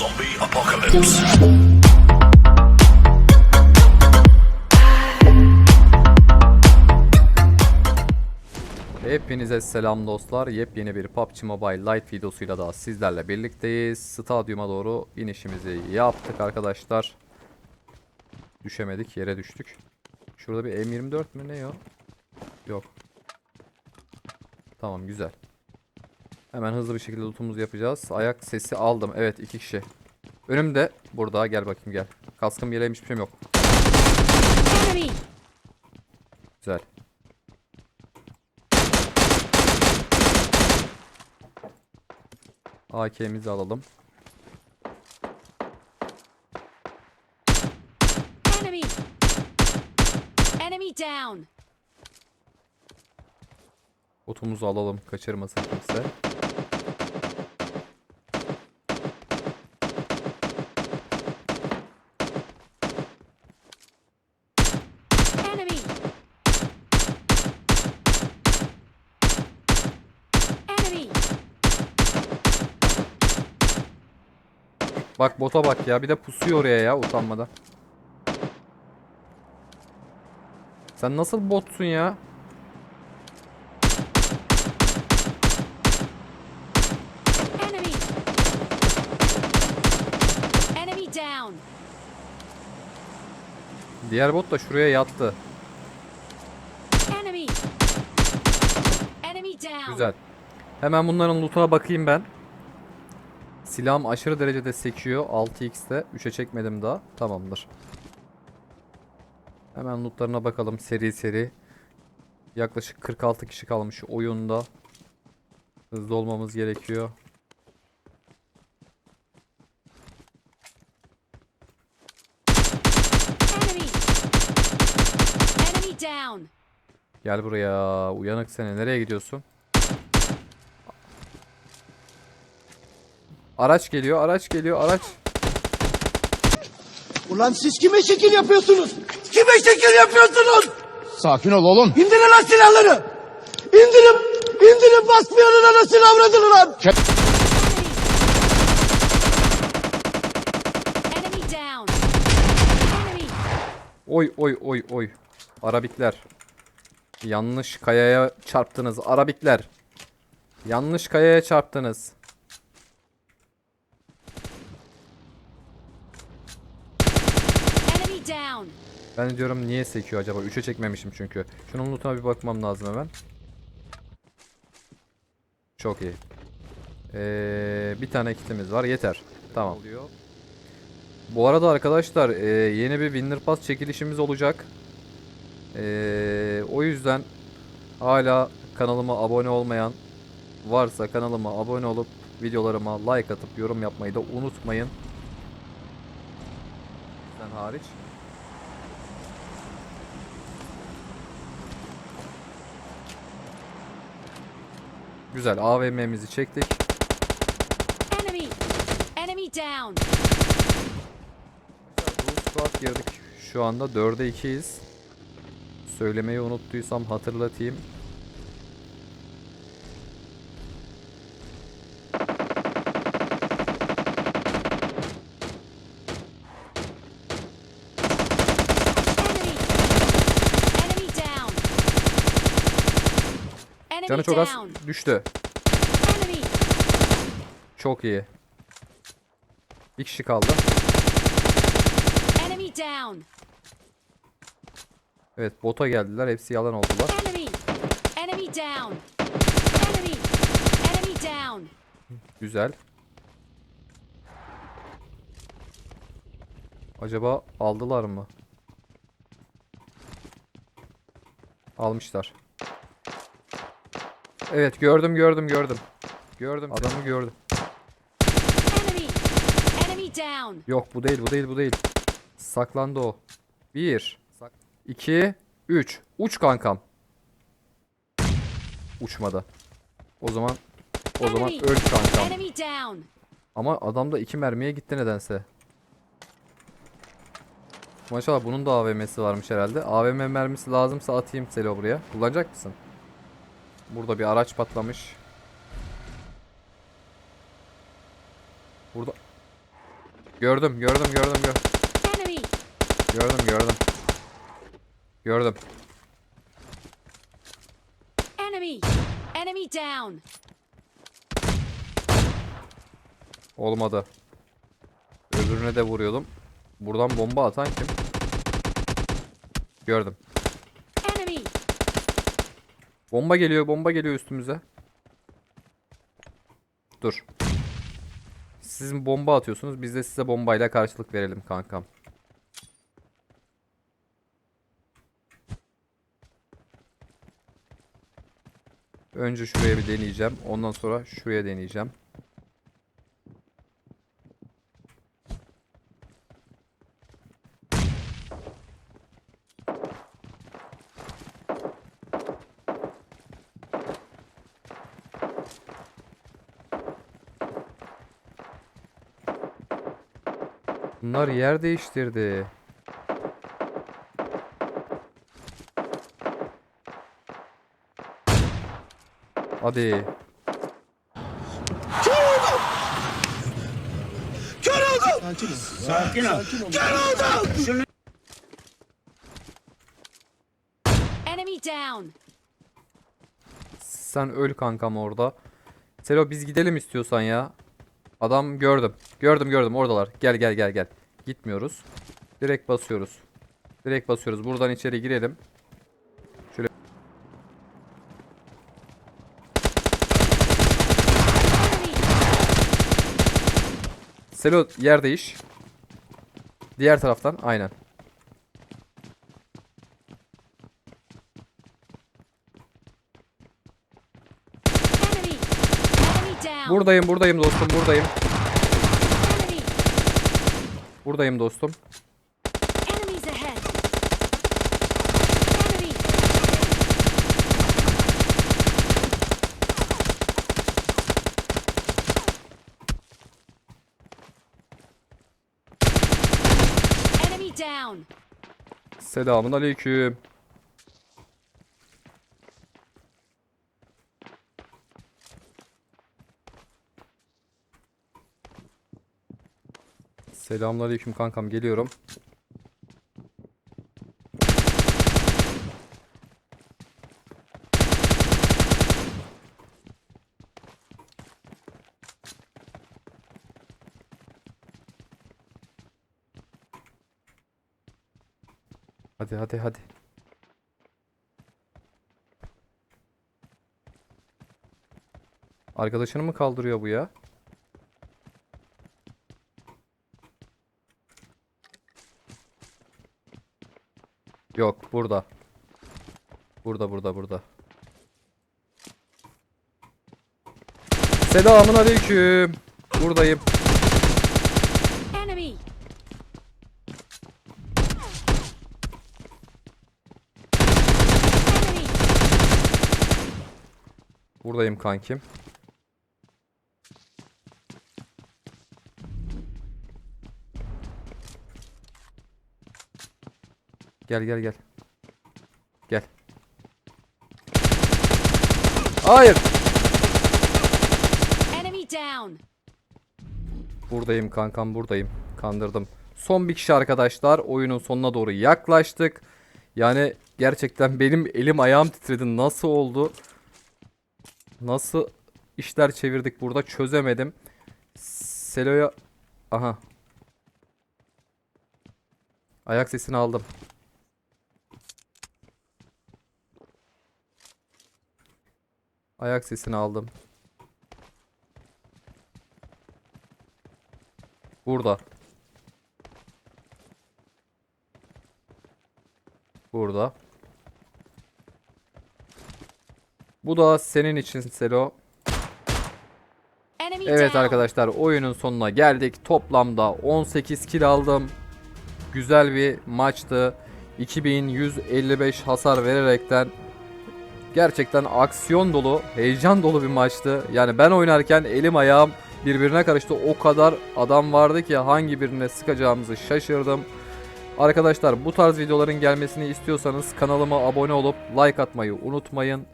Zombie apocalypse. Hepinize selam dostlar. Yepyeni bir PUBG Mobile Lite videosuyla daha sizlerle birlikteyiz. Stadyuma doğru inişimizi yaptık arkadaşlar. Düşemedik, yere düştük. Şurada bir M24 mü ne o? Yok. Tamam güzel. Hemen hızlı bir şekilde lootumuzu yapacağız. Ayak sesi aldım. Evet iki kişi. Önümde burada gel bakayım gel. Kaskım yeleğim hiçbir şeyim yok. Güzel. AK'mizi alalım. Enemy! Enemy down! Otumuzu alalım kaçırmasın kimse. Enemy! Enemy! Bak bota bak ya bir de pusuyor oraya ya utanmadan. Sen nasıl botsun ya? Enemy! Enemy down! Diğer bot da şuraya yattı. Enemy! Enemy down! Güzel. Hemen bunların lootuna bakayım ben. Silahım aşırı derecede sekiyor. 6x'te. 3'e çekmedim daha. Tamamdır. Hemen lootlarına bakalım seri seri. Yaklaşık 46 kişi kalmış oyunda. Hızlı olmamız gerekiyor. Gel buraya. Uyanık seni. Nereye gidiyorsun? Araç geliyor. Araç geliyor. Araç. Ulan siz kime şekil yapıyorsunuz? Kime şekil yapıyorsunuz? Sakin ol oğlum. İndirin lan silahları! İndirin! İndirin basmayanın anasını avradını lan! Enemy down! Enemy! Oy oy oy oy. Arabikler. Yanlış kayaya çarptınız. Arabikler. Yanlış kayaya çarptınız. Enemy down! Ben diyorum niye sekiyor acaba? 3'e çekmemişim çünkü. Şunun lootuna bir bakmam lazım hemen. Çok iyi. Ee, bir tane kitimiz var. Yeter. Tamam. Bu arada arkadaşlar e, yeni bir Winner Pass çekilişimiz olacak. Ee, o yüzden hala kanalıma abone olmayan varsa kanalıma abone olup videolarıma like atıp yorum yapmayı da unutmayın. Sen hariç. Güzel AVM'mizi çektik. Enemy! Enemy down! Blue Squad girdik. Şu anda 4'e 2'yiz. Söylemeyi unuttuysam hatırlatayım. Enemy! Enemy down! Enemy Canı çok az düştü. Çok iyi. Bir kişi kaldı. Evet bota geldiler. Hepsi yalan oldular. Güzel. Acaba aldılar mı? Almışlar. Evet gördüm gördüm gördüm. Gördüm adamı gördüm. Enemy! Enemy down! Yok bu değil bu değil bu değil. Saklandı o. 1 2 3 Uç kankam. Uçmadı. O zaman o zaman öl kankam. Ama adam da iki mermiye gitti nedense. Maşallah bunun da AVM'si varmış herhalde. AVM mermisi lazımsa atayım Selo buraya. Kullanacak mısın? Burada bir araç patlamış. Burada Gördüm, gördüm, gördüm, gördüm. Gördüm, gördüm. Gördüm. Enemy! Enemy down! Olmadı. Öbürüne de vuruyordum. Buradan bomba atan kim? Gördüm. Bomba geliyor, bomba geliyor üstümüze. Dur. Sizin bomba atıyorsunuz. Biz de size bombayla karşılık verelim kankam. Önce şuraya bir deneyeceğim. Ondan sonra şuraya deneyeceğim. Bunlar yer değiştirdi. Hadi. Kör oldum. Sakin ol. Kör oldum. Enemy down! Sen öl kankam orada. Selo biz gidelim istiyorsan ya. Adam gördüm. Gördüm gördüm oradalar. Gel gel gel gel. Gitmiyoruz. Direkt basıyoruz. Direkt basıyoruz. Buradan içeri girelim. Enemy! Selo yer değiş. Diğer taraftan aynen. Enemy! Enemy down! Buradayım buradayım dostum buradayım. Buradayım dostum. Selamun aleyküm. Selamun aleyküm kankam geliyorum. Hadi hadi hadi. Arkadaşını mı kaldırıyor bu ya? Yok burada. Burada burada burada. Selamun aleyküm. Buradayım. Enemy! Buradayım kankim. Gel gel gel. Gel. Hayır. Enemy down! Buradayım kankam buradayım. Kandırdım. Son bir kişi arkadaşlar. Oyunun sonuna doğru yaklaştık. Yani gerçekten benim elim ayağım titredi. Nasıl oldu? Nasıl işler çevirdik burada çözemedim. Selo'ya... Aha. Ayak sesini aldım. Ayak sesini aldım. Burada. Burada. Bu da senin için Selo. Evet arkadaşlar oyunun sonuna geldik. Toplamda 18 kill aldım. Güzel bir maçtı. 2155 hasar vererekten gerçekten aksiyon dolu, heyecan dolu bir maçtı. Yani ben oynarken elim ayağım birbirine karıştı. O kadar adam vardı ki hangi birine sıkacağımızı şaşırdım. Arkadaşlar bu tarz videoların gelmesini istiyorsanız kanalıma abone olup like atmayı unutmayın.